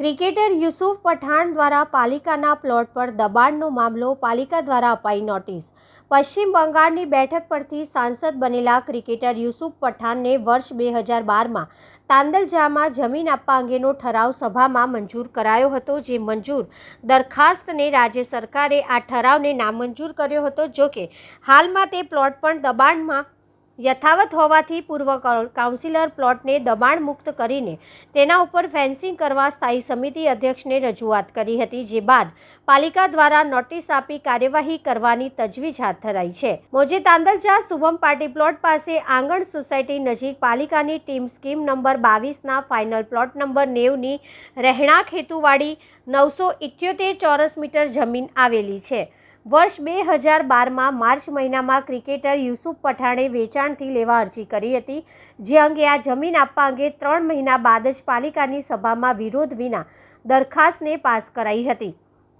Cricketer Yusuf Pathan દ્વારા પાલિકાના plot પર દબાણનો મામલો પાલિકા દ્વારા અપાઈ નોટિસ. પશ્ચિમ બંગાળની બેઠક પરથી સાંસદ બનેલા ક્રિકેટર યુસુફ પઠાણને વર્ષ બે હજાર બારમાં તાંદલજામાં જમીન આપવા અંગેનો ઠરાવ સભામાં મંજૂર કરાયો હતો જે મંજૂર દરખાસ્તને રાજ્ય સરકારે આ ઠરાવને નામંજૂર કર્યો હતો જોકે હાલમાં તે પ્લોટ પણ દબાણમાં યથાવત હોવાથી પૂર્વ કાઉ- કાઉન્સિલર પ્લોટને દબાણ મુક્ત કરીને તેના ઉપર ફેન્સિંગ કરવા સ્થાયી સમિતિ અધ્યક્ષને રજૂઆત કરી હતી, જે બાદ પાલિકા દ્વારા નોટિસ આપી કાર્યવાહી કરવાની તજવીજ હાથ ધરાઈ છે. મોજે તાંદલજા શુભમ પાર્ટી પ્લોટ પાસે આંગણ સોસાયટી નજીક પાલિકાની ટીમ સ્કીમ નંબર બાવીસના ફાઇનલ પ્લોટ નંબર નેવની રહેણાંક હેતુવાળી નવસો ઇઠ્યોતેર ચોરસ મીટર જમીન આવેલી છે. વર્ષ બે હજાર બારમાં માર્ચ મહિનામાં ક્રિકેટર યુસુફ પઠાણે વેચાણથી લેવા અરજી કરી હતી. જે અંગે આ જમીન આપવા અંગે ત્રણ મહિના બાદ જ પાલિકાની સભામાં વિરોધ વિના દરખાસ્તને પાસ કરાઈ હતી.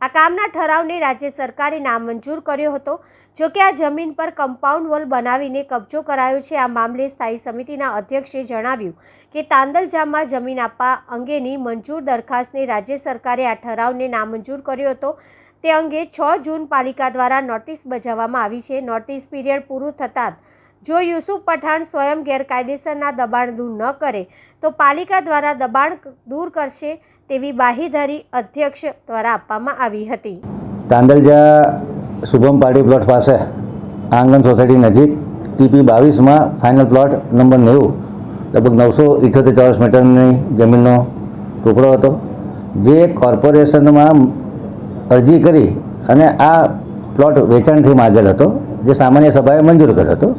આ કામના ઠરાવને રાજ્ય સરકારે નામંજૂર કર્યો હતો. જો કે આ જમીન પર કમ્પાઉન્ડ વોલ બનાવીને કબજો કરાયો છે. આ મામલે સ્થાયી સમિતિના અધ્યક્ષે જણાવ્યું કે તાંદલજામાં જમીન આપવા અંગેની મંજૂર દરખાસ્તને રાજ્ય સરકારે આ ઠરાવને નામંજૂર કર્યો હતો. તે અંગે છ જૂન પાલિકા દ્વારા નોટિસ બજાવવામાં આવી છે. નોટિસ પીરિયડ પૂરું થતાં જ યુસુફ પઠાણ સ્વયં ગેરકાયદેસરના દબાણ દૂર ન કરે, તો પાલિકા દ્વારા દબાણ દૂર કરશે. તેવી બાહીધારી અધ્યક્ષ દ્વારા આપવામાં આવી હતી. તાંદલજા શુભમ પાર્ટી પ્લોટ પાસે આંગણ સોસાયટી નજીક ટીપી બાવીસમાં ફાઇનલ પ્લોટ નંબર નેવું, લગભગ નવસો ઇઠોતેર ચોરસ મીટરની જમીનનો ટુકડો હતો, જે કોર્પોરેશનમાં અરજી કરી અને આ પ્લોટ વેચાણથી માગેલ હતો, જે સામાન્ય સભાએ મંજૂર કર્યો હતો.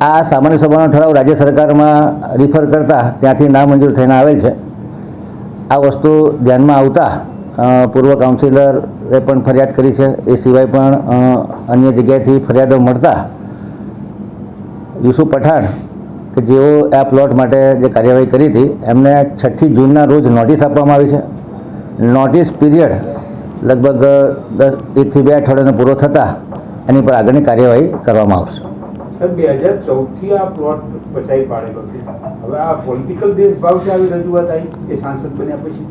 આ સામાન્ય સભાનો ઠરાવ રાજ્ય સરકારમાં રિફર કરતા ત્યાંથી નામંજૂર થઈને આવેલ છે. આ વસ્તુ ધ્યાનમાં આવતા પૂર્વ કાઉન્સિલરે પણ ફરિયાદ કરી છે. એ સિવાય પણ અન્ય જગ્યાએથી ફરિયાદો મળતા, યુસુફ પઠાણ કે જેઓ આ પ્લોટ માટે જે કાર્યવાહી કરી હતી, એમને છઠ્ઠી જૂનના રોજ નોટિસ આપવામાં આવી છે. નોટિસ પીરિયડ લગભગ દસ, એકથી બે અઠવાડિયાનો પૂરો થતાં એની પર આગળની કાર્યવાહી કરવામાં આવશે. બે હજાર ચૌદથી આ પ્લોટ બચાવી પાડેલો છે. હવે આ પોલિટિકલ દેશભાવ છે આવી રજૂઆત આવી એ સાંસદ બન્યા પછી?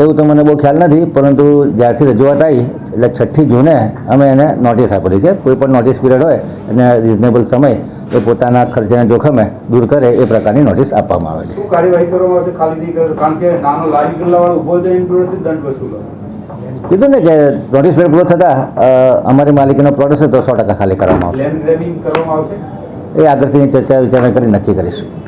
એવું તો મને બહુ ખ્યાલ નથી પરંતુ જ્યારથી રજૂઆત આવી એટલે છઠ્ઠી જૂને અમે એને નોટિસ આપેલી છે. કોઈ પણ નોટિસ પીરિયડ હોય અને રિઝનેબલ સમય એ પોતાના ખર્ચના જોખમે દૂર કરે એ પ્રકારની નોટિસ આપવામાં આવેલી છે. કાર્યવાહી કરવામાં આવશે? ખાલી નહીં કારણ કે નાનો લારી ગલ્લાવાળો ઊભો થાય દંડ વસૂલો. કીધું ને કે નોટિસ પીરિયડ પૂરો થતાં અમારી માલિકીનો પ્લોટ હશે તો સો ટકા ખાલી કરવામાં આવશે. કરવામાં આવશે? એ આગળથી ચર્ચા વિચારણા કરી નક્કી કરીશું.